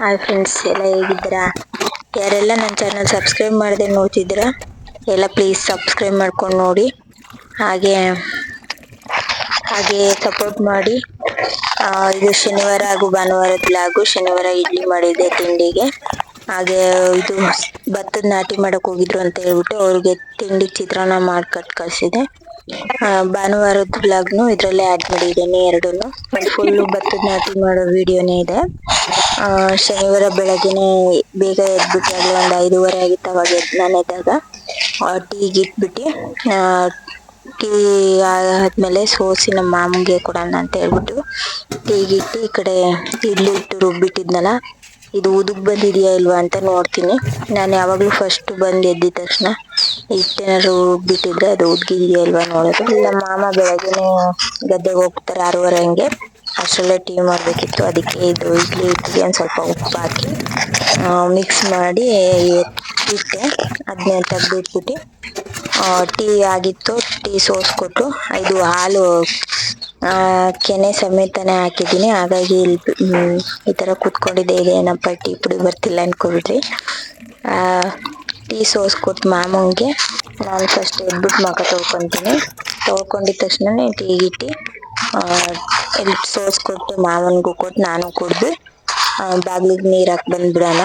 Hi friends ಎಲ್ಲ ಹೇಗಿದ್ದೀರಾ? ಯಾರೆಲ್ಲ ನನ್ನ ಚಾನಲ್ ಸಬ್ಸ್ಕ್ರೈಬ್ ಮಾಡದೆ ನೋಡ್ತಿದ್ದೀರಾ, ಎಲ್ಲ ಪ್ಲೀಸ್ ಸಬ್ಸ್ಕ್ರೈಬ್ ಮಾಡ್ಕೊಂಡು ನೋಡಿ. ಹಾಗೆ ಹಾಗೆ ಸಪೋರ್ಟ್ ಮಾಡಿ. ಇದು ಶನಿವಾರ ಹಾಗೂ ಭಾನುವಾರದ ಲಾಗು, ಶನಿವಾರ ಇಡ್ಲಿ ಮಾಡಿದ್ದೆ ತಿಂಡಿಗೆ. ಹಾಗೆ, ಇದು ಭತ್ತದ ನಾಟಿ ಮಾಡಕ್ ಹೋಗಿದ್ರು ಅಂತ ಹೇಳ್ಬಿಟ್ಟು ಅವ್ರಿಗೆ ತಿಂಡಿ ಚಿತ್ರಾನ್ನ ಮಾಡಿ ಕಳ್ಸಿದೆ. ಭಾನುವಾರದ ಬ್ಲಾಗ್ನು ಇದರಲ್ಲೇ ಆಡ್ ಮಾಡಿದ್ದೇನೆ ಎರಡನ್ನು. ಫುಲ್ಲು ಭತ್ತದ ನಾಟಿ ಮಾಡೋ ವಿಡಿಯೋನೇ ಇದೆ. ಶನಿವಾರ ಬೆಳಗ್ಗೆನೆ ಬೇಗ ಎದ್ಬಿಟ್ಟು ಒಂದು ಐದೂವರೆ ಆಗಿತ್ತು ಅವಾಗ ನಾನು ಎದ್ದಾಗ. ಟೀಗೆ ಇಟ್ಬಿಟ್ಟು ಟೀ ಆದ್ಮೇಲೆ ಸೋಸಿ ನಮ್ಮ ಮಾಮಂಗೆ ಕೊಡೋಣ ಅಂತ ಹೇಳ್ಬಿಟ್ಟು ಟೀಗಿಟ್ಟು ಈ ಕಡೆ ಇಡ್ಲಿ ಇಟ್ಟು ರುಬ್ಬಿಟ್ಟಿದ್ನಲ್ಲ ಇದು ಉದುಗ್ ಬಂದಿದೆಯಾ ಇಲ್ವಾ ಅಂತ ನೋಡ್ತೀನಿ. ನಾನು ಯಾವಾಗಲೂ ಫಸ್ಟ್ ಬಂದು ಎದ್ದಿದ ತಕ್ಷಣ ಇಷ್ಟೇನಾದ್ರು ಬಿಟ್ಟಿದ್ರೆ ಅದು ಉದ್ಗಿದೆಯಾ ಇಲ್ವಾ ನೋಡೋದು. ನಮ್ಮ ಮಾಮ ಬೆಳಗ್ಗೆ ಗದ್ದೆಗೆ ಹೋಗ್ತಾರೆ ಆರೂವರೆ ಹಂಗೆ. ಅಷ್ಟರಲ್ಲೇ ಟೀ ಮಾಡಬೇಕಿತ್ತು. ಅದಕ್ಕೆ ಇದು ಇಡ್ಲಿ ಹಿಟ್ಟಿಗೆ ಒಂದು ಸ್ವಲ್ಪ ಉಪ್ಪು ಹಾಕಿ ಮಿಕ್ಸ್ ಮಾಡಿ ಇಟ್ಟೆ ಅದನ್ನ ತೆಗ್ದಿಟ್ಬಿಟ್ಟು ಟೀ ಆಗಿತ್ತು. ಟೀ ಸೋಸ್ಕೊಟ್ಟು ಇದು ಹಾಲು ಕೆನೆ ಸಮೇತನೇ ಹಾಕಿದ್ದೀನಿ. ಹಾಗಾಗಿ ಇಲ್ಲಿ ಈ ಥರ ಕೂತ್ಕೊಂಡಿದ್ದೆ. ಏನಪ್ಪ, ಟೀ ಪುಡಿ ಬರ್ತಿಲ್ಲ ಅಂದ್ಕೊಬಿಡ್ರಿ ಟೀ ಸೋಸ್ಕೊತ್ ಮಾಮಂಗೆ. ನಾನು ಫಸ್ಟ್ ಎದ್ಬಿಟ್ಟು ಮಗ ತೊಳ್ಕೊತೀನಿ. ತೊಳ್ಕೊಂಡಿದ ತಕ್ಷಣ ಟೀಗಿಟ್ಟು ಇಲ್ಲಿ ಸೋಸ್ಕೊಟ್ಟು ಮಾವನಿಗೂ ಕೊಟ್ಟು ನಾನು ಕುಡ್ದು. ಬಾಗ್ಲಿಗೆ ನೀರು ಹಾಕಿ ಬಂದ್ಬಿಡೋಣ.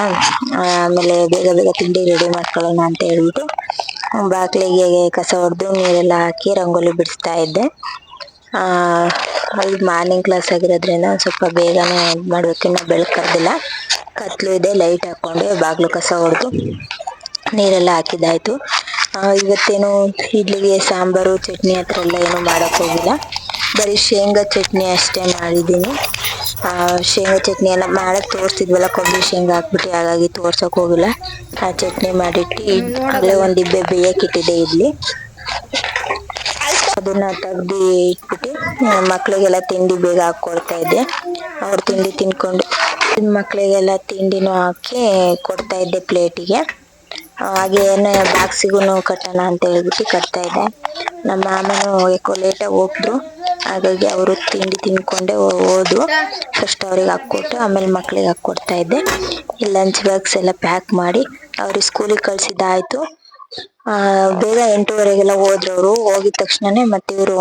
ಆಮೇಲೆ ಬೇಗ ಬೇಗ ತಿಂಡಿ ರೆಡಿ ಮಾಡ್ಕೊಳ್ಳೋಣ ಅಂತ ಹೇಳ್ಬಿಟ್ಟು, ಬಾಗ್ಲಿಗೆ ಕಸ ಹೊಡೆದು ನೀರೆಲ್ಲ ಹಾಕಿ ರಂಗೋಲಿ ಬಿಡಿಸ್ತಾ ಇದ್ದೆ. ಆ, ಅಲ್ಲಿ ಮಾರ್ನಿಂಗ್ ಕ್ಲಾಸ್ ಆಗಿರೋದ್ರಿಂದ ಒಂದು ಸ್ವಲ್ಪ ಬೇಗನೆ ಇದ್ ಮಾಡ್ಬೇಕು ಇನ್ನು ಬೆಳಕು ಕರ್ದಿಲ್ಲ ಕತ್ಲು ಇದೆ ಲೈಟ್ ಹಾಕ್ಕೊಂಡು ಬಾಗ್ಲು ಕಸ ಹೊಡೆದು ನೀರೆಲ್ಲ ಹಾಕಿದ್ದಾಯ್ತು. ಆ, ಇವತ್ತೇನು ಇಡ್ಲಿಗೆ ಸಾಂಬಾರು ಚಟ್ನಿ ಹತ್ರ ಎಲ್ಲ ಏನು ಮಾಡಕ್ ಹೋಗಿಲ್ಲ. ಬರೀ ಶೇಂಗಾ ಚಟ್ನಿ ಅಷ್ಟೇ ಮಾಡಿದ್ದೀನಿ. ಆ, ಶೇಂಗಾ ಚಟ್ನಿ ಎಲ್ಲ ಮಾಡಕ್ ತೋರಿಸ್ತಿದ್ವಲ್ಲ ಕೊಬ್ಬರಿ ಶೇಂಗಾ ಹಾಕ್ಬಿಟ್ಟು ಹಾಗಾಗಿ ತೋರ್ಸಕ್ ಹೋಗಿಲ್ಲ. ಆ ಚಟ್ನಿ ಮಾಡಿಟ್ಟು ಅಲ್ಲೇ ಒಂದ್ ಇಬ್ಬೆ ಇಟ್ಟಿದ್ದೆ ಇಡ್ಲಿ. ಅದನ್ನ ತೆಗ್ದು ಇಟ್ಬಿಟ್ಟು ಮಕ್ಕಳಿಗೆಲ್ಲ ತಿಂಡಿ ಬೇಗ ಹಾಕ್ಕೊಡ್ತಾ ಇದ್ದೆ. ಅವ್ರು ತಿಂಡಿ ತಿನ್ಕೊಂಡು ಮಕ್ಳಿಗೆಲ್ಲ ತಿಂಡಿನೂ ಹಾಕಿ ಕೊಡ್ತಾ ಇದ್ದೆ ಪ್ಲೇಟಿಗೆ. ಹಾಗೆ ಬಾಕ್ಸಿಗೂ ಕಟ್ಟೋಣ ಅಂತ ಹೇಳ್ಬಿಟ್ಟು ಕಟ್ತಾ ಇದ್ದೆ. ನಮ್ಮ ಮಾಮನು ಯಾಕೋ ಲೇಟಾಗಿ ಹೋಗ್ದ್ರು. ಹಾಗಾಗಿ ಅವರು ತಿಂಡಿ ತಿನ್ಕೊಂಡೆ ಹೋದ್ರು. ಫಸ್ಟ್ ಅವ್ರಿಗೆ ಹಾಕ್ಕೊಟ್ಟು, ಆಮೇಲೆ ಮಕ್ಳಿಗೆ ಹಾಕ್ಕೊಡ್ತಾ ಇದ್ದೆ. ಲಂಚ್ ಬಾಕ್ಸ್ ಎಲ್ಲ ಪ್ಯಾಕ್ ಮಾಡಿ, ಅವ್ರಿಗೆ ಸ್ಕೂಲಿಗೆ ಕಳ್ಸಿದ್ದಾಯ್ತು. ಆ, ಬೇಗ ಎಂಟೂವರೆಗೆಲ್ಲ ಹೋದ್ರು ಅವರು ಹೋಗಿದ ತಕ್ಷಣನೇ ಮತ್ತೆ ಇವರು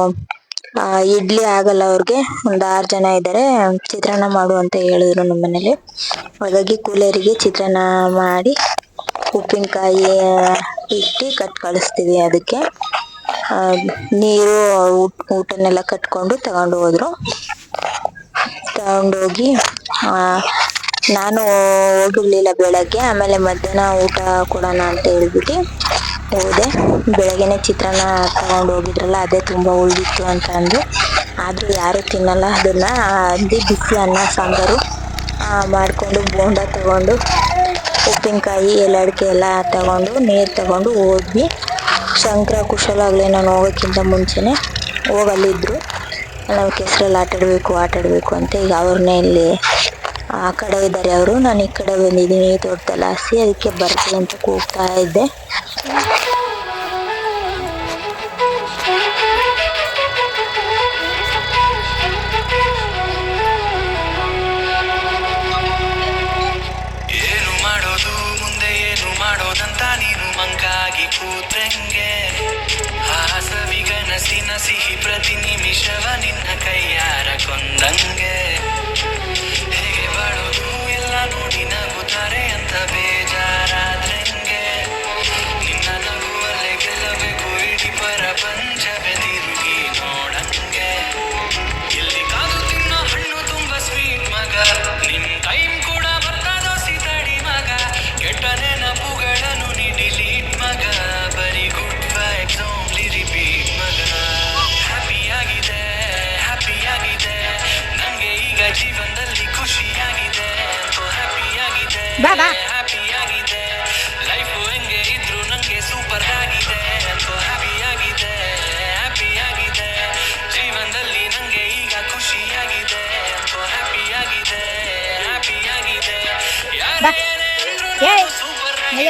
ಇಡ್ಲಿ ಆಗಲ್ಲ ಅವ್ರಿಗೆ. ಒಂದ್ ಆರ್ ಜನ ಇದ್ದಾರೆ ಚಿತ್ರಾನ್ನ ಮಾಡು ಅಂತ ಹೇಳಿದ್ರು ನಮ್ಮ ಮನೇಲಿ. ಹಾಗಾಗಿ ಕೂಲರಿಗೆ ಚಿತ್ರಾನ್ನ ಮಾಡಿ ಉಪ್ಪಿನಕಾಯಿ ಇಟ್ಟು ಕಟ್ ಕಳಿಸ್ತೀವಿ ಅದಕ್ಕೆ. ನೀರು, ಊಟ, ಊಟನೆಲ್ಲ ಕಟ್ಕೊಂಡು ತಗೊಂಡು ಹೋದ್ರು. ತಗೊಂಡೋಗಿ ನಾನು ಹೋಗಿರ್ಲಿಲ್ಲ ಬೆಳಗ್ಗೆ, ಆಮೇಲೆ ಮಧ್ಯಾಹ್ನ ಊಟ ಕೊಡೋಣ ಅಂತ ಹೇಳ್ಬಿಟ್ಟು ಹೋದೆ. ಬೆಳಗ್ಗೆನೆ ಚಿತ್ರಾನ್ನ ತಗೊಂಡು ಹೋಗಿದ್ರಲ್ಲ, ಅದೇ ತುಂಬಾ ಉಳಿದಿತ್ತು ಅಂತ ಅಂದು. ಆದರೂ ಯಾರು ತಿನ್ನಲ್ಲ, ಅದನ್ನ ಅಂದು ಬಿಸಿ ಅನ್ನ, ಸಾಂಬಾರು ಮಾಡ್ಕೊಂಡು ಬೋಂಡ ತಗೊಂಡು, ಉಪ್ಪಿನಕಾಯಿ ಎಲ್ಲ ಅಡಿಕೆ ಎಲ್ಲ ತಗೊಂಡು, ನೀರು ತಗೊಂಡು ಹೋದ್ವಿ. ಶಂಕರ ಕುಶಲಾಗ್ಲೇ ನಾನು ಹೋಗೋಕ್ಕಿಂತ ಮುಂಚೆನೆ ಹೋಗಲ್ಲಿದ್ರು. ನಾವು ಕೆಸರಲ್ಲಿ ಆಟಾಡಬೇಕು ಆಟಾಡಬೇಕು ಅಂತ ಈಗ ಅವ್ರನ್ನೇ ಇಲ್ಲಿ ಆ ಕಡೆ ಇದ್ದಾರೆ ಅವರು. ನಾನು ಈ ಕಡೆ ಬಂದಿದ್ದೀನಿ. ತೋಟದಲ್ಲಿ ಹಾಸಿ ಅದಕ್ಕೆ ಬರ್ತೀನಿ ಅಂತ ಕೂಗ್ತಾ ಇದ್ದೆ.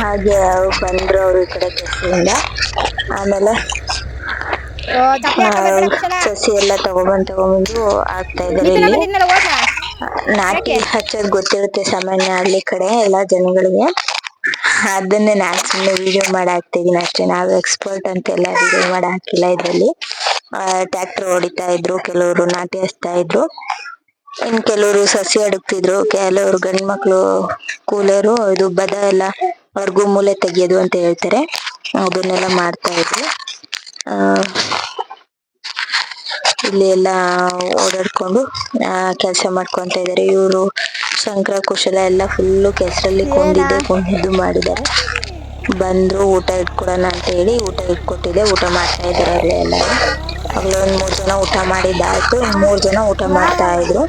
ಹಾಗೆ ಅವ್ರು ಬಂದ್ರು ಅವ್ರು ಈ ಕಡೆ ಕೆಸಿಂದ ಆಮೇಲೆ ಸಸಿ ಎಲ್ಲ ತಗೊಬಂದ್ ತಗೊಬಂದು ಆಗ್ತಾ ಇದಾರೆ ಇಲ್ಲಿ. ನಾಟಿ ಹಚ್ಚೋದ್ ಗೊತ್ತಿರುತ್ತೆ ಸಾಮಾನ್ಯ ಹಳ್ಳಿ ಕಡೆ ಎಲ್ಲಾ ಜನಗಳಿಗೆ. ಅದನ್ನೇ ನಾನ್ ಸುಮ್ಮನೆ ವಿಡಿಯೋ ಮಾಡಿ ಹಾಕ್ತಿದೀನಿ ಅಷ್ಟೇ. ನಾವು ಎಕ್ಸ್ಪರ್ಟ್ ಅಂತ ಎಲ್ಲ ವಿಡಿಯೋ ಮಾಡಿ ಹಾಕಿಲ್ಲ ಇದ್ರಲ್ಲಿ. ಟ್ರ್ಯಾಕ್ಟರ್ ಹೊಡಿತಾ ಇದ್ರು ಕೆಲವರು ನಾಟಿ ಹಚ್ತಾ ಇದ್ರು. ಇನ್ ಕೆಲವರು ಸಸಿ ಅಡಗ್ತಿದ್ರು, ಕೆಲವರು ಗಂಡ್ ಮಕ್ಳು ಕೂಲರು, ಇದು ಬದ ಎಲ್ಲ ಅವ್ರಿಗೂ ಮೂಲೆ ತೆಗೆಯೋದು ಅಂತ ಹೇಳ್ತಾರೆ. ಅದನ್ನೆಲ್ಲ ಮಾಡ್ತಾ ಇದ್ರು. ಆ, ಇಲ್ಲಿ ಎಲ್ಲ ಓಡಾಡ್ಕೊಂಡು ಕೆಲಸ ಮಾಡ್ಕೊಂತ ಇದಾರೆ ಇವರು ಶಂಕರ ಕುಶಲ ಎಲ್ಲ ಫುಲ್ ಕೆಸರಲ್ಲಿ ಕೊಂಡಿದ್ದೆ, ಕೊಂಡಿದ್ದು ಮಾಡಿದ್ದಾರೆ. ಬಂದ್ರು ಊಟ ಇಟ್ಕೊಡೋಣ ಅಂತ ಹೇಳಿ ಊಟ ಇಟ್ಕೊಟ್ಟಿದ್ದೆ. ಊಟ ಮಾಡ್ತಾ ಇದ್ರು ಅಲ್ಲೇ ಎಲ್ಲ ಆಗ್ಲೇ ಒಂದ್ ಮೂರ್ ಜನ ಊಟ ಮಾಡಿದ್ದಾಯ್ತು. ಮೂರು ಜನ ಊಟ ಮಾಡ್ತಾ ಇದ್ರು.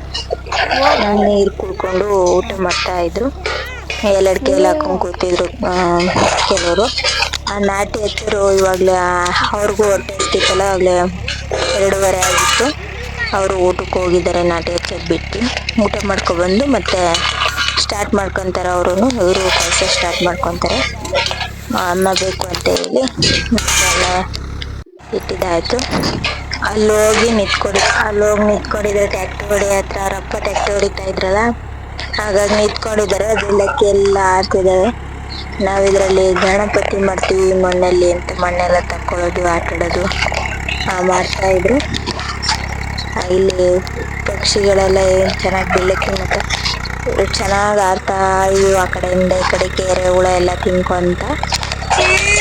ನೀರು ಕುಡ್ಕೊಂಡು ಊಟ ಮಾಡ್ತಾ ಇದ್ರು. ಎಲ್ಲಡ್ಕೆ ಎಲ್ಲ ಹಾಕೊಂಡು ಕೂತಿದ್ರು ಕೆಲವರು. ಆ ನಾಟಿ ಹತ್ತಿರು ಇವಾಗ್ಲೇ ಅವ್ರಿಗೂ ಹೊಟ್ಟೆ ಇರ್ತಿತ್ತಲ್ಲ ಆಗಲೇ ಎರಡೂವರೆ ಆಗಿತ್ತು. ಅವರು ಊಟಕ್ಕೆ ಹೋಗಿದ್ದಾರೆ ನಾಟಿ ಹಚ್ಚೋದ್ ಬಿಟ್ಟು. ಊಟ ಮಾಡ್ಕೊಬಂದು ಮತ್ತೆ ಸ್ಟಾರ್ಟ್ ಮಾಡ್ಕೊಂತಾರೆ ಅವರು ಇವರು ಕೆಲಸ ಸ್ಟಾರ್ಟ್ ಮಾಡ್ಕೊಂತಾರೆ. ಅನ್ನ ಬೇಕು ಅಂತ ಹೇಳಿ ಎಲ್ಲ ಇಟ್ಟಿದ್ದಾಯ್ತು. ಅಲ್ಲಿ ಹೋಗಿ ನಿಂತ್ಕೊಡಿ ಅಲ್ಲಿ ಹೋಗಿ ನಿಂತ್ಕೊಂಡಿದ್ರೆ ಟ್ಯಾಕ್ಟರ್ ಹೊಡಿ ಹತ್ರ ರಪ್ಪ ಟ್ಯಾಕ್ಟರ್ ಹೊಡಿತಾ ಇದ್ರಲ್ಲ ಹಾಗಾಗಿ ನಿಂತ್ಕೊಂಡಿದ್ದಾರೆ. ಅದೆಲ್ಲಕ್ಕೆ ಎಲ್ಲ ಆಡ್ತಿದಾವೆ. ನಾವ್ ಇದ್ರಲ್ಲಿ ಗಣಪತಿ ಮಾಡ್ತೀವಿ ಮಣ್ಣಲ್ಲಿ ಅಂತ ಮಣ್ಣೆಲ್ಲ ತಕ್ಕೊಳ್ಳೋದು ಆಟಾಡೋದು ಆ, ಮಾಡ್ತಾ ಇದ್ರು. ಇಲ್ಲಿ ಪಕ್ಷಿಗಳೆಲ್ಲ ಏನ್ ಚೆನ್ನಾಗಿ ಬೆಳಕಿ ಮತ್ತೆ ಚೆನ್ನಾಗಿ ಆಡ್ತಾ ಇವು ಆ ಕಡೆಯಿಂದ ಈ ಕಡೆ ಕೆರೆ ಹುಳ ಎಲ್ಲ ತಿನ್ಕೊಂತ. Cheers!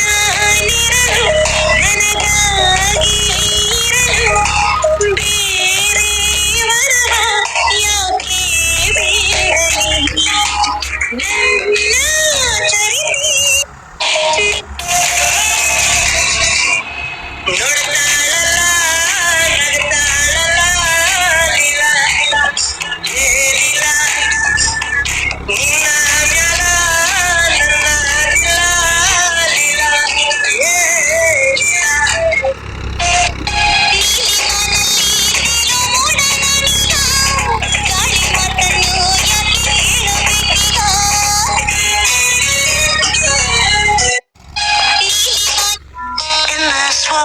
ಆ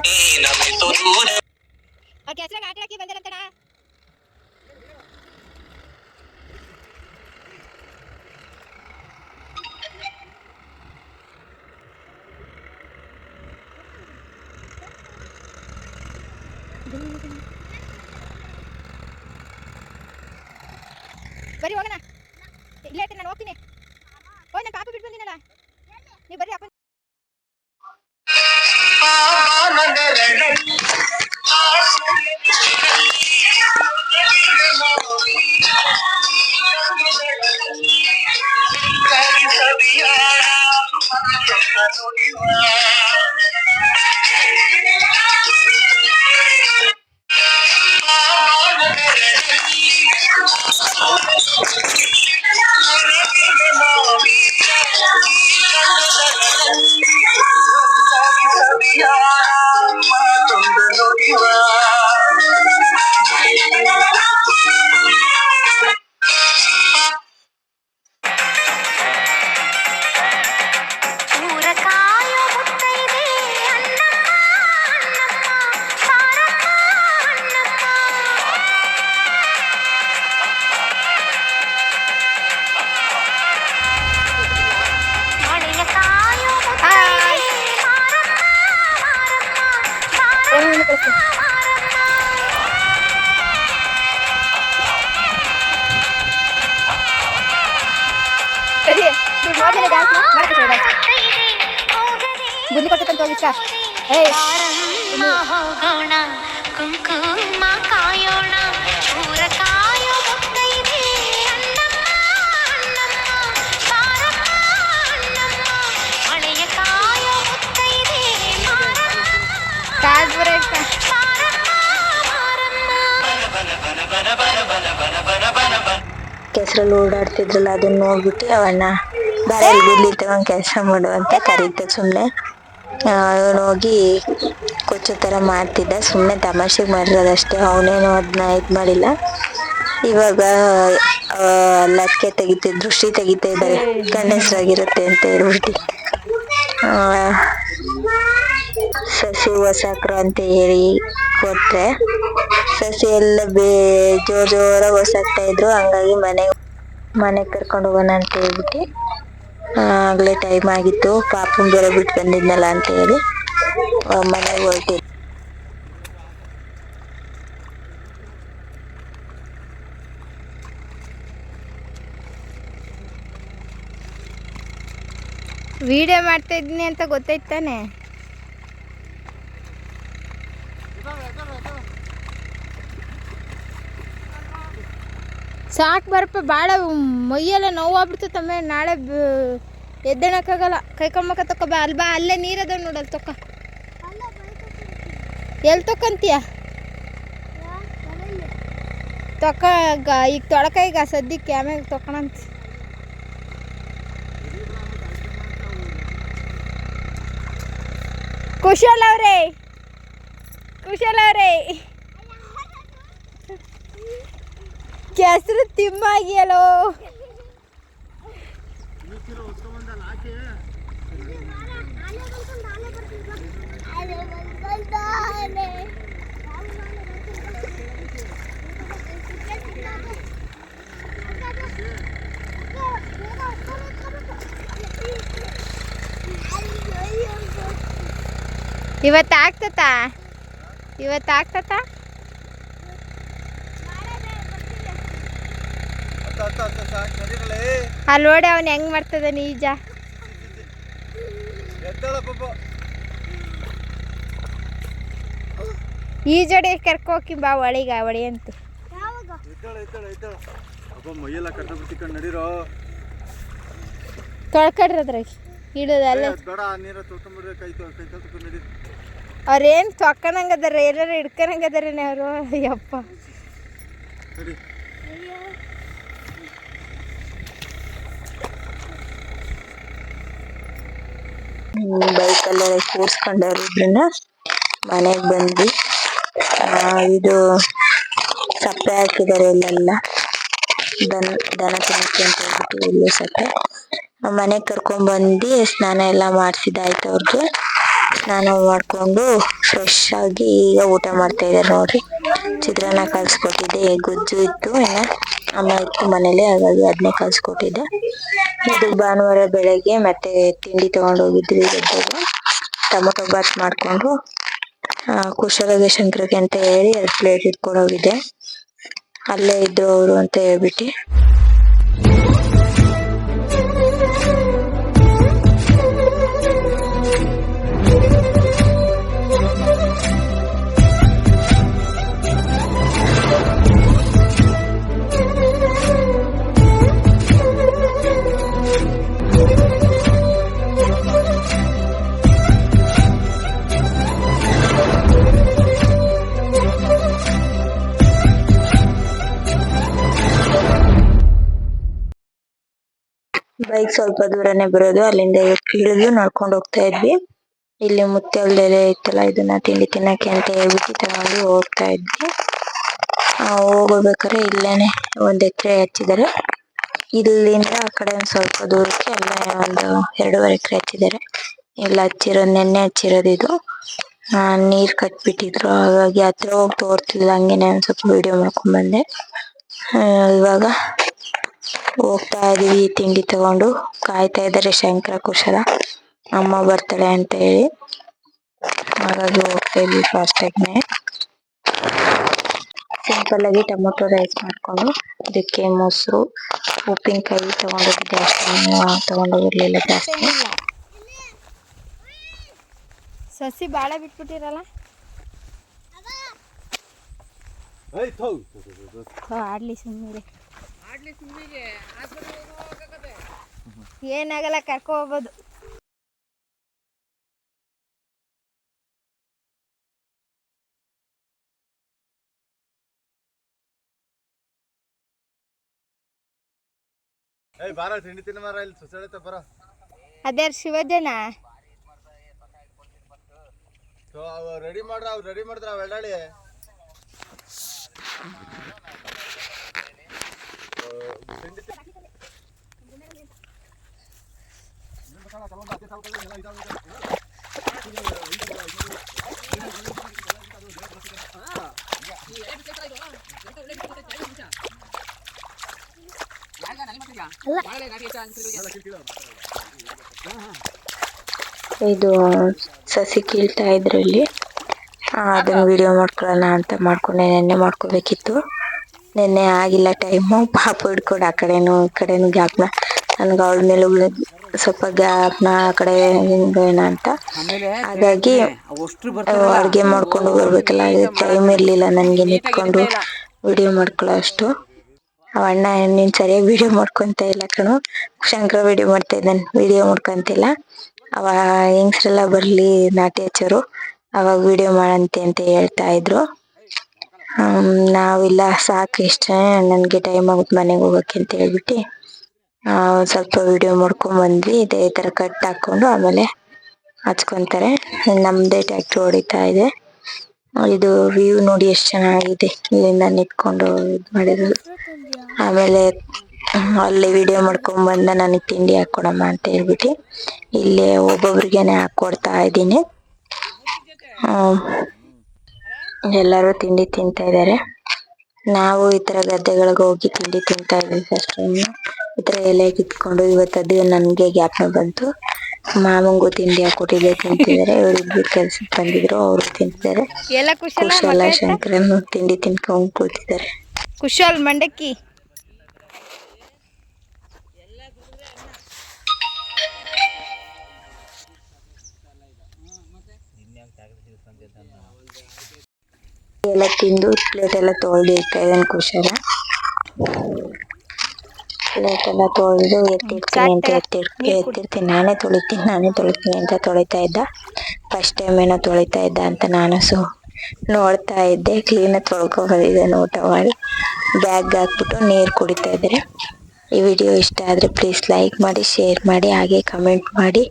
ಕೆಸರಾಗ ಆಟ ಆಡಕ್ಕೆ ಬಂದಿರಂತಣ ಬರೀ ಹೋಗೋಣ ಇಲ್ಲೇ ಇಟ್ಟು ನಾನು ಹೋಗ್ತೀನಿ ಓಯ್ ನಾನು ಪಾಪ ಬಿಟ್ಟು ಬಂದಿನಲ್ಲ ನೀವು ಬರ್ರಿ ಅಪ್ಪ ஆசை ಬಾರಮ್ಮ ಹೋಗೋಣ ಕುಂಕುಮ ಕಾಯೋಣ ಮುತ್ತೈದೆ ಅನ್ನಮ್ಮ ಮಳೆಯ ಕಾಯ ಮುತ್ತೈದೆ ಕಾಲ್ ಕೆಸರಲ್ಲಿ ಓಡಾಡ್ತಿದ್ರಲ್ಲ ಅದನ್ನ ನೋಡ್ಬಿಟ್ಟು ಅವಣ್ಣ ಬಾಯಲ್ಲಿ ಗುದ್ಲಿ ತಗೊಂಡ್ ಕೆಲಸ ಮಾಡು ಅಂತ ಕರೀತ ಸುಮ್ನೆ. ಅವನು ಹೋಗಿ ಕೊಚ್ಚೋ ಥರ ಮಾಡ್ತಿದ್ದ. ಸುಮ್ಮನೆ ತಮಾಷೆಗೆ ಮಾಡಿರೋದಷ್ಟೇ ಅವನೇನು ಅದನ್ನ ಇದು ಮಾಡಿಲ್ಲ. ಇವಾಗ ಆ, ಲಕ್ಕೆ ತೆಗಿತ ದೃಷ್ಟಿ ತೆಗಿತಾ ಇದ್ದಾರೆ ಕಣ್ಣೆಸರಾಗಿರುತ್ತೆ ಅಂತ ಹೇಳ್ಬಿಟ್ಟು. ಸಸಿ ಹೊಸಾಕ್ರು ಅಂತ ಹೇಳಿ ಕೊಟ್ರೆ ಸಸಿ ಎಲ್ಲ ಬೇ ಜೋರ್ ಜೋರಾಗಿ ಹೊಸಾಕ್ತಾ ಇದ್ರು. ಹಂಗಾಗಿ ಮನೆ ಮನೆಗೆ ಕರ್ಕೊಂಡು ಹೋಗೋಣ ಅಂತ ಹೇಳ್ಬಿಟ್ಟು. ಆಗ್ಲೇ ಟೈಮ್ ಆಗಿತ್ತು. ಪಾಪನ್ ಬೇರೆ ಬಿಟ್ಟು ಬಂದಿದ್ನಲ್ಲ ಅಂತ ಹೇಳಿ ಮನೆಗೆ ಹೊರಟಿದ್ದೆ ವಿಡಿಯೋ ಮಾಡ್ತಾ ಇದ್ದೀನಿ ಅಂತ ಗೊತ್ತೈತಾನೆ ಸಾಕು ಬರಪ್ಪ ಭಾಳ ಮೈಯೆಲ್ಲ ನೋವಾಗ್ಬಿಡ್ತೈತಮ್ಮ ನಾಳೆ ಬ- ಎದ್ದೇಳಕ್ಕಾಗಲ್ಲ. ಕೈಕೊಂಬಕ ತಕೊ ಬಾ. ಅಲ್ಲಿ ಬಾ, ಅಲ್ಲೇ ನೀರದ ನೋಡಲ್ ತಕ. ಎಲ್ಲಿ ತಕೊಂತೀಯ? ತಕ, ಈಗ ತೊಳಕ ಈಗ ಸದ್ಯಕ್ಕೆ ಆಮೇಲೆ ತಕೊಳಂತ ಕುಶಲ್ ಅವರೇ. ಕುಶಲ್ ಅವ್ರೇ. ಕೆಸರು ತಿಮ್ಮಾಗಿಯಲೋ ಇವತ್ತು ಆಗ್ತತಾ ಇವತ್ತು ಆಗ್ತತಾ ಅಲ್ಲಿ ನೋಡಿ ಅವನು ಹೆಂಗ್ ಮಾಡ್ತದ ನೀಜ. ಈ ಜೋಡಿ ಕರ್ಕೋಕಿ ಬಾ ಒಳಿಗ ಒಳಿ ಅಂತ. ಅವ್ರೇನ್ ತೊಳ್ಕಡ್ರಿ ಅದ್ರಾಗ ತೊಕ್ಕನಂಗದಾರ ಎಲ್ಲರೂ ಹಿಡ್ಕನಂಗದಾರೇನೆ ಅವರು? ಯಪ್ಪ ನಡಿ ಬೈಕಲ್ಲೇ ಕೂರ್ಸ್ಕೊಂಡವ್ರು ಇಬ್ರನ್ನ ಮನೆಗೆ ಬಂದ್ವಿ. ಇದು ಸಪ್ಪೆ ಹಾಕಿದ್ದಾರೆ ಇಲ್ಲೆಲ್ಲ. ದನ ದನ ತಿನ್ನಕ್ಕೆ ಅಂತ ಹೇಳ್ಬಿಟ್ಟು ಇಲ್ಲಿ ಸಪ್ಪೆ ಮನೆಗೆ ಕರ್ಕೊಂಡ್ಬಂದು ಸ್ನಾನ ಎಲ್ಲ ಮಾಡಿಸಿದಾಯ್ತು ಅವ್ರಿಗೆ. ಸ್ನಾನ ಮಾಡಿಕೊಂಡು ಫ್ರೆಶ್ ಆಗಿ ಈಗ ಊಟ ಮಾಡ್ತಾ ಇದ್ದಾರೆ ನೋಡ್ರಿ. ಚಿತ್ರಾನ್ನ ಕಲ್ಸ್ಕೊಟ್ಟಿದ್ದೆ ಗುಜ್ಜು ಇತ್ತು ಇನ್ನ. ಅಮ್ಮ ಇತ್ತು ಮನೇಲಿ ಹಾಗಾಗಿ ಅದನ್ನೇ ಕಲ್ಸ್ಕೊಟ್ಟಿದ್ದೆ ಇದು ಭಾನುವಾರ ಬೆಳಗ್ಗೆ ಮತ್ತೆ ತಿಂಡಿ ತಗೊಂಡು ಹೋಗಿದ್ವಿ ಗದ್ದೆಗೆ ಟೊಮೊಟೊ ಬಾತ್ ಮಾಡಿಕೊಂಡು ಕುಶಲಗೆ ಶಂಕರಕ್ಕೆ ಅಂತ ಹೇಳಿ ಎರಡು ಪ್ಲೇಟ್ ಇಟ್ಕೊಂಡು ಹೋಗಿದ್ದೆ ಅಲ್ಲೇ ಇದ್ದು ಅವರು ಅಂತ ಹೇಳ್ಬಿಟ್ಟು. ಸ್ವಲ್ಪ ದೂರನೇ ಬರೋದು. ಅಲ್ಲಿಂದ ಇಳಿದು ನಡ್ಕೊಂಡು ಹೋಗ್ತಾ ಇದ್ವಿ. ಇಲ್ಲಿ ಮುತ್ಯಾಲದೆಲೆ ಇತ್ತಲ್ಲ ಇದನ್ನ ತಿಂಡಿ ತಿನ್ನಕ್ಕೆ ಅಂತ ಹೇಳ್ಬಿಟ್ಟು ತಗೊಂಡು ಹೋಗ್ತಾ ಇದ್ವಿ. ಹೋಗ್ಬೇಕಾದ್ರೆ ಇಲ್ಲೇನೆ ಒಂದ್ ಎಕರೆ ಹಚ್ಚಿದ್ದಾರೆ. ಇಲ್ಲಿಂದ ಆ ಕಡೆ ಒಂದ್ ಸ್ವಲ್ಪ ದೂರಕ್ಕೆ ಎಲ್ಲ ಒಂದು ಎರಡೂವರೆ ಎಕರೆ ಹಚ್ಚಿದ್ದಾರೆ. ಇಲ್ಲ ಹಚ್ಚಿರೋದು, ನೆನ್ನೆ ಹಚ್ಚಿರೋದು ಇದು. ನೀರ್ ಕಟ್ಬಿಟ್ಟಿದ್ರು. ಹಾಗಾಗಿ ಹತ್ರ ಹೋಗಿ ತೋರ್ತಿಲ್ಲ, ಹಂಗೇನೆ ಒಂದ್ ಸ್ವಲ್ಪ ವಿಡಿಯೋ ಮಾಡ್ಕೊಂಡ್ ಬಂದೆ. ಇವಾಗ ಹೋಗ್ತಾ ಇದೀವಿ ತಿಂಡಿ ತಗೊಂಡು ಕಾಯ್ತಾ ಇದ್ದಾರೆ ಶಂಕರ ಕುಶಲ. ಅಮ್ಮ ಬರ್ತಾಳೆ ಅಂತ ಹೇಳಿ ಹಾಗಾಗಿ ಹೋಗ್ತಾ ಇದ್ವಿ ಫಸ್ಟ್ ಆಗಿ ಸಿಂಪಲ್ ಆಗಿ ಟೊಮೊಟೊ ರೈಸ್ ಮಾಡ್ಕೊಂಡು ಅದಕ್ಕೆ ಮೊಸರು ಉಪ್ಪಿನಕಾಯಿ ತಗೊಂಡೋಗಿದ್ದೆ ಅಷ್ಟೇನು ತಗೊಂಡೋಗಿರ್ಲಿಲ್ಲ ಜಾಸ್ತಿ. ಸಸಿ ಬಾಳೆ ಬಿಟ್ಬಿಟ್ಟಿರಲ್ಲ? ಆಡ್ಲಿ ಸುಮ್ಮನೆ ಏನಾಗಲ್ಲ ಕರ್ಕೊ ಹೋಗ್ಬೋದು ಏಯ್ ಬಾರ ತಿಂಡಿ ತಿನ್ನ ಮಾರ ಇಲ್ಲಿ ಸೊಸೈಟಿ ಬರ. ಅದ್ಯಾರು ಶಿವಜ್ಜನ ರೆಡಿ ಮಾಡ್ರ ರೆಡಿ ಮಾಡಿದ್ರ ಇದು ಸಸಿ ಕೀಳ್ತಾ ಇದ್ರಲ್ಲಿ ಅದನ್ನ ವಿಡಿಯೋ ಮಾಡ್ಕೊಳ್ಳೋಣ ಅಂತ ಮಾಡ್ಕೊಂಡೆ. ನೆನ್ನೆ ಮಾಡ್ಕೋಬೇಕಿತ್ತು. ನೆನ್ನೆ ಆಗಿಲ್ಲ ಟೈಮು ಪಾಪ ಹಿಡ್ಕೊಂಡು ಆ ಕಡೆನು, ಈ ಕಡೆನು ಗ್ಯಾಪ್ನ ನನ್ಗೆ ಅವಳ ಮೇಲೆ ಸ್ವಲ್ಪ ಗ್ಯಾಪ್ನ ಆ ಕಡೆ ಹಿಂಗೇನ ಅಂತ. ಹಾಗಾಗಿ ಅಡುಗೆ ಮಾಡ್ಕೊಂಡು ಬರ್ಬೇಕಲ್ಲ ಟೈಮ್ ಇರ್ಲಿಲ್ಲ ನನಗೆ ನಿಂತ್ಕೊಂಡು ವಿಡಿಯೋ ಮಾಡ್ಕೊಳ್ಳೋ ಅಷ್ಟು. ಅವ ಅಣ್ಣ ನೀನ್ ಸರಿಯಾಗಿ ವಿಡಿಯೋ ಮಾಡ್ಕೊಂತ ಇಲ್ಲ ಕಣು. ಶಂಕರ ವಿಡಿಯೋ ಮಾಡ್ತಾ ಇದ್ದಾನೆ ವಿಡಿಯೋ ಮಾಡ್ಕೊಂತಿಲ್ಲ ಅವ ಹೆಂಗ್ಸ್ರೆಲ್ಲ ಬರ್ಲಿ ನಾಟಿ ಹಚ್ಚೋರು. ಅವಾಗ ವಿಡಿಯೋ ಮಾಡಂತೆ ಅಂತ ಹೇಳ್ತಾ ಇದ್ರು. ಹ್ಮ್ ನಾವಿಲ್ಲ ಸಾಕು ಇಷ್ಟೇ. ನನ್ಗೆ ಟೈಮ್ ಆಗುತ್ತೆ ಮನೆಗೆ ಹೋಗಕ್ಕೆ ಅಂತ ಹೇಳ್ಬಿಟ್ಟು. ಸ್ವಲ್ಪ ವಿಡಿಯೋ ಮಾಡ್ಕೊಂಡ್ ಬಂದ್ವಿ. ಇದೇ ತರ ಕಟ್ ಹಾಕೊಂಡು ಆಮೇಲೆ ಹಚ್ಕೊಂತಾರೆ. ನಮ್ದೇ ಟ್ಯಾಕ್ಟ್ರಿ ಹೊಡಿತಾ ಇದೆ. ಇದು ವ್ಯೂ ನೋಡಿ ಎಷ್ಟು ಚೆನ್ನಾಗಿದೆ. ಇಲ್ಲಿಂದ ನಿಂತ್ಕೊಂಡು ಇದು ಮಾಡಿರೋದು. ಆಮೇಲೆ ಅಲ್ಲಿ ವಿಡಿಯೋ ಮಾಡ್ಕೊಂಡ್ ಬಂದ ನನಗೆ ತಿಂಡಿ ಹಾಕೊಡಮ್ಮ ಅಂತ ಹೇಳ್ಬಿಟ್ಟು ಇಲ್ಲಿ ಒಬ್ಬೊಬ್ರಿಗೆನೆ ಹಾಕೊಡ್ತಾ ಇದ್ದೀನಿ. ಎಲ್ಲರೂ ತಿಂಡಿ ತಿಂತಾ ಇದ್ದಾರೆ. ನಾವು ಈ ತರ ಗದ್ದೆಗಳಿಗೆ ಹೋಗಿ ತಿಂಡಿ ತಿಂತಾ ಇದ್ವಿ ಫಸ್ಟ್ ಟೈಮ್ ಈ ತರ ಎಲೆ ಕಿತ್ಕೊಂಡು ಇವತ್ತು ಅದು ನನ್ಗೆ ಜ್ಞಾಪನ ಬಂತು. ಮಾಮಂಗು ತಿಂಡಿ ಹಾಕೊಟ್ಟಿದ್ದೆ ತಿಂತಿದ್ದಾರೆ. ಇವರಿಬ್ರು ಕೆಲ್ಸಕ್ಕೆ ಬಂದಿದ್ರು ಅವರು ತಿಂತಿದ್ದಾರೆ. ಕುಶಲ ಶಂಕರ ತಿಂಡಿ ತಿನ್ಕೊಂಡು ಕೂತಿದ್ದಾರೆ. ಕುಶಾಲ್ ಮಂಡಕ್ಕಿ. ಎಲ್ಲ ತಿಂದು ಪ್ಲೇಟ್ ಎಲ್ಲ ತೊಳೆದು ಇಡ್ತಾ ಇದ್ದಾನೆ ಕುಶಾಲ. ಪ್ಲೇಟ್ ಎಲ್ಲ ತೊಳೆದು ಎತ್ತಿಡ್ತೀನಿ ಅಂತ ಎತ್ತಿಡ್ ಎತ್ತಿರ್ತೀನಿ. ನಾನೇ ತೊಳಿತೀನಿ ನಾನೇ ತೊಳಿತೀನಿ ಅಂತ ತೊಳಿತಾ ಇದ್ದ. ಫಸ್ಟ್ ಟೈಮ್ ಏನೋ ತೊಳಿತಾ ಇದ್ದ ಅಂತ ನಾನು ಸೊ ನೋಡ್ತಾ ಇದ್ದೆ. ಕ್ಲೀನಾಗಿ ತೊಳ್ಕೊ ಬಂದಿದ್ದಾನೆ ಊಟ ಮಾಡಿ. ಬ್ಯಾಗ್ ಹಾಕ್ಬಿಟ್ಟು ನೀರು ಕುಡಿತಾ ಇದ್ದಾರೆ ಈ ವಿಡಿಯೋ ಇಷ್ಟ ಆದರೆ ಪ್ಲೀಸ್ ಲೈಕ್ ಮಾಡಿ ಶೇರ್ ಮಾಡಿ ಹಾಗೆ ಕಮೆಂಟ್ ಮಾಡಿ.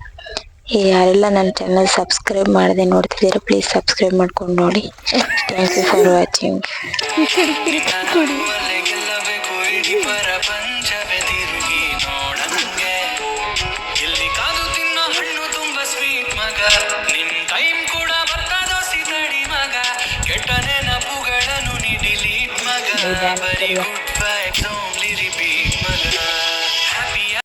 ಈ ಯಾರೆಲ್ಲ ನನ್ನ ಚಾನಲ್ ಸಬ್ಸ್ಕ್ರೈಬ್ ಮಾಡದೆ ನೋಡ್ತಿದ್ದೀರಾ ಪ್ಲೀಸ್ ಸಬ್ಸ್ಕ್ರೈಬ್ ಮಾಡ್ಕೊಂಡು ನೋಡಿ. Thank you for watching